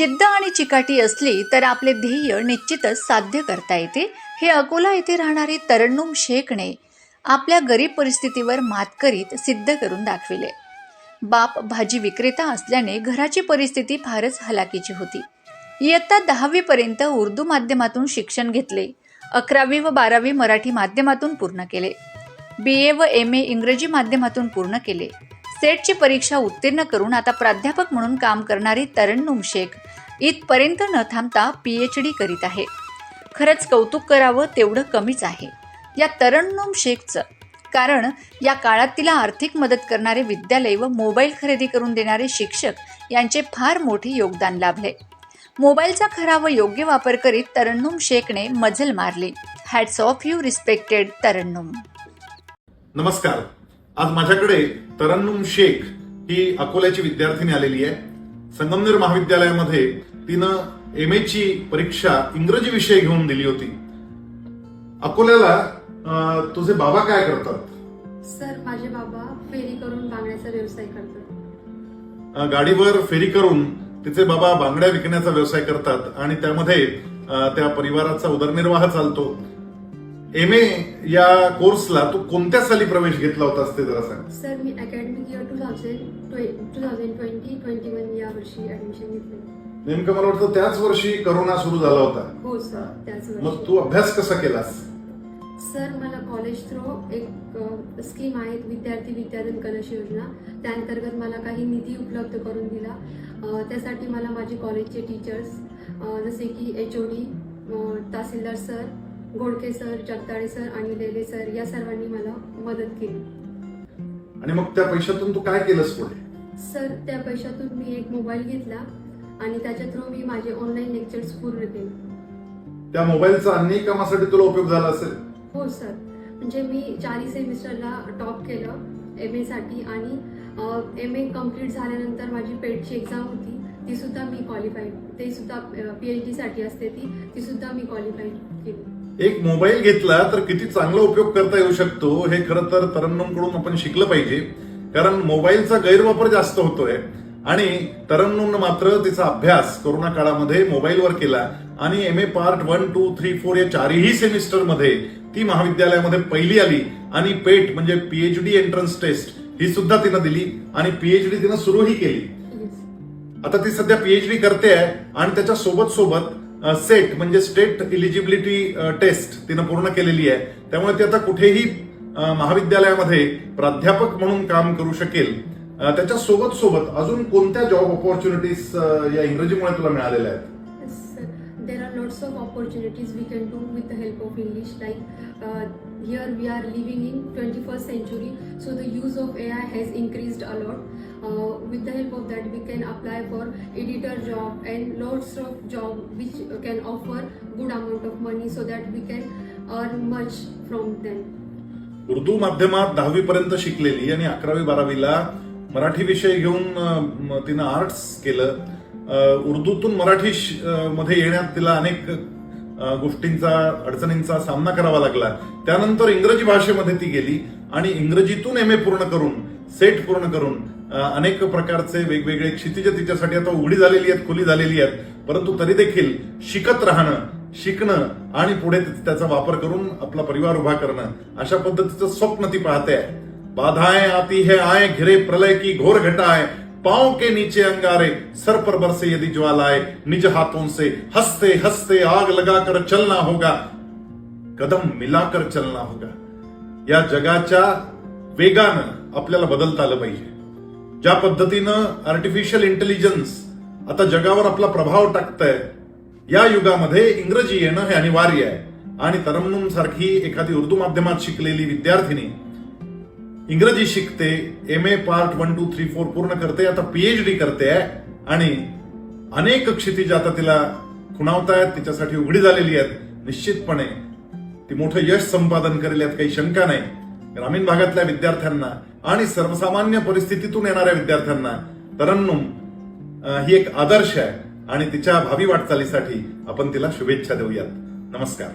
जिद्द आणि चिकाटी असली तर आपले ध्येय निश्चितच साध्य करता येते. हे अकोला येथे राहणारी तरण्णुम शेखने आपल्या गरीब परिस्थितीवर मात करीत सिद्ध करून दाखविले. बाप भाजी विक्रेता असल्याने घराची परिस्थिती फारच हलाखीची होती. इयत्ता दहावीपर्यंत उर्दू माध्यमातून शिक्षण घेतले. अकरावी व बारावी मराठी माध्यमातून पूर्ण केले. बी ए व एम ए इंग्रजी माध्यमातून पूर्ण केले. सेटची परीक्षा उत्तीर्ण करून आता प्राध्यापक म्हणून काम करणारी तरण्णुम शेख इथपर्यंत न थांबता पी एच डी करीत आहे. खरंच कौतुक करावं तेवढं कमीच आहे. या तरण्णुम शेखचं कारण या काळात तिला आर्थिक मदत करणारे विद्यालय व मोबाईल खरेदी करून देणारे शिक्षक यांचे फार मोठे योगदान लाभले. मोबाईलचा खरा व योग्य वापर करीत तरण्णुम शेखने मजल मारली. Hats off you respected Tarannum नमस्कार. आज माझ्याकडे तरन्नुम शेख ही अकोल्याची विद्यार्थिनी आलेली आहे. संगमनेर महाविद्यालयामध्ये तिनं एम ची परीक्षा इंग्रजी विषय घेऊन दिली होती. अकोल्याला तुझे बाबा काय करतात? सर माझे बाबा फेरी करून बांगड्याचा व्यवसाय करतात. गाडीवर फेरी करून तिचे बाबा बांगड्या विकण्याचा व्यवसाय करतात आणि त्यामध्ये त्या परिवाराचा उदरनिर्वाह चालतो. एम ए या कोर्सला तू कोणत्या साली प्रवेश घेतला होतास ते जरा सांग. सर मी academic year two thousand two thousand twenty twenty one या वर्षी ऍडमिशन घेतले. नेमकं मला वाटतं त्याच वर्षी करोना सुरू झाला होता. हो सर त्याच मग वर्षी तू अभ्यास कसा केलास? सर मला कॉलेज थ्रू एक स्कीम आहे विद्यार्थी विद्याधन कलश योजना. त्याअंतर्गत मला काही निधी उपलब्ध करून दिला. अ, त्यासाठी मला माझे कॉलेजचे टीचर्स जसे की H O D Tahsildar sir Ghodke sir Jagdale sir आणि लेले सर या सर्वांनी मला मदत केली. आणि मग त्या पैशातून तू काय केलंस पुढे? सर त्या पैशातून मी एक मोबाईल घेतला आणि त्याच्या थ्रू मी माझे ऑनलाईन लेक्चर्स पूर्ण केले. त्या मोबाईलचा अन्य कामासाठी तुला उपयोग झाला असेल? हो सर. म्हणजे मी चारही सेमिस्टरला टॉप केलं एम एसाठी आणि एम ए कंप्लीट झाल्यानंतर माझी पेटची एक्झाम होती ती सुद्धा मी क्वालिफाईड ते सुद्धा पी एच डीसाठी असते ती ती सुद्धा मी क्वालिफाईड केली. एक मोबाईल घेतला तर किती चांगला उपयोग करता येऊ शकतो हे खरं तर तरन्नुमकडून आपण शिकलं पाहिजे. कारण मोबाईलचा गैरवापर जास्त होतोय आणि तरन्नुमनं मात्र तिचा अभ्यास कोरोना काळामध्ये मोबाईलवर केला आणि M A part one two three four या चारही सेमिस्टरमध्ये ती महाविद्यालयामध्ये पहिली आली आणि पेट म्हणजे पीएचडी एंट्रन्स टेस्ट ही सुद्धा तिनं दिली आणि पीएचडी तिनं सुरूही केली. आता ती सध्या पीएचडी करते आहे आणि त्याच्या सोबत सोबत सेट म्हणजे स्टेट इलिजिबिलिटी टेस्ट तिनं पूर्ण केलेली आहे. त्यामुळे ती आता कुठेही महाविद्यालयामध्ये प्राध्यापक म्हणून काम करू शकेल. त्याच्या सोबत सोबत अजून कोणत्या जॉब ऑपॉर्च्युनिटीज या इंग्रजीमुळे तुला मिळालेल्या आहेत? Lots of opportunities we can do with the help of English. Like uh, here we are living in 21st century, so the use of AI has increased a lot. Uh, with the help of that, we can apply for editor job and lots of job which can offer good amount of money, so that we can earn much from them. Urdu माध्यमात दहावी पर्यंत शिकलेली आणि अकरावी बारावीला मराठी विषय घेऊन तिनं आर्ट्स केलं उर्दूतून मराठी मध्ये येण्यात तिला अनेक गोष्टींचा अडचणींचा सामना करावा लागला. त्यानंतर इंग्रजी भाषेमध्ये ती गेली आणि इंग्रजीतून एम ए पूर्ण करून सेट पूर्ण करून अनेक प्रकारचे वेगवेगळे क्षितिज तिच्यासाठी आता उघडी झालेली आहेत खुली झालेली आहेत. परंतु तरी देखील शिकत राहणं शिकणं आणि पुढे त्याचा वापर करून आपला परिवार उभा करणं अशा पद्धतीचं स्वप्न ती पाहते. आहे बाधाएं आती है आए घिरे प्रलय की घोर आहे पांव के नीचे अंगारे सर पर बरसे यदि ज्वालाए निज हाथों से हंसते हंसते आग लगाकर चलना होगा कदम मिलाकर चलना होगा। या जगाच्या वेगानं आपल्याला बदलता आलं पाहिजे. ज्या पद्धतीनं आर्टिफिशियल इंटेलिजन्स आता जगावर आपला प्रभाव टाकतंय या युगामध्ये इंग्रजी येणं हे अनिवार्य आहे. आणि तरन्नुम सारखी एखादी उर्दू माध्यमात शिकलेली विद्यार्थिनी इंग्रजी शिकते M A part one two three four पूर्ण करते आता पीएचडी करते आहे आणि अनेक क्षितिज आता तिला खुणावतायत तिच्यासाठी उघडी झालेली आहेत. निश्चितपणे ती मोठं यश संपादन करेल यात काही शंका नाही. ग्रामीण भागातल्या विद्यार्थ्यांना आणि सर्वसामान्य परिस्थितीतून येणाऱ्या विद्यार्थ्यांना तरन्नुम ही एक आदर्श आहे आणि तिच्या भावी वाटचालीसाठी आपण तिला शुभेच्छा देऊयात. नमस्कार.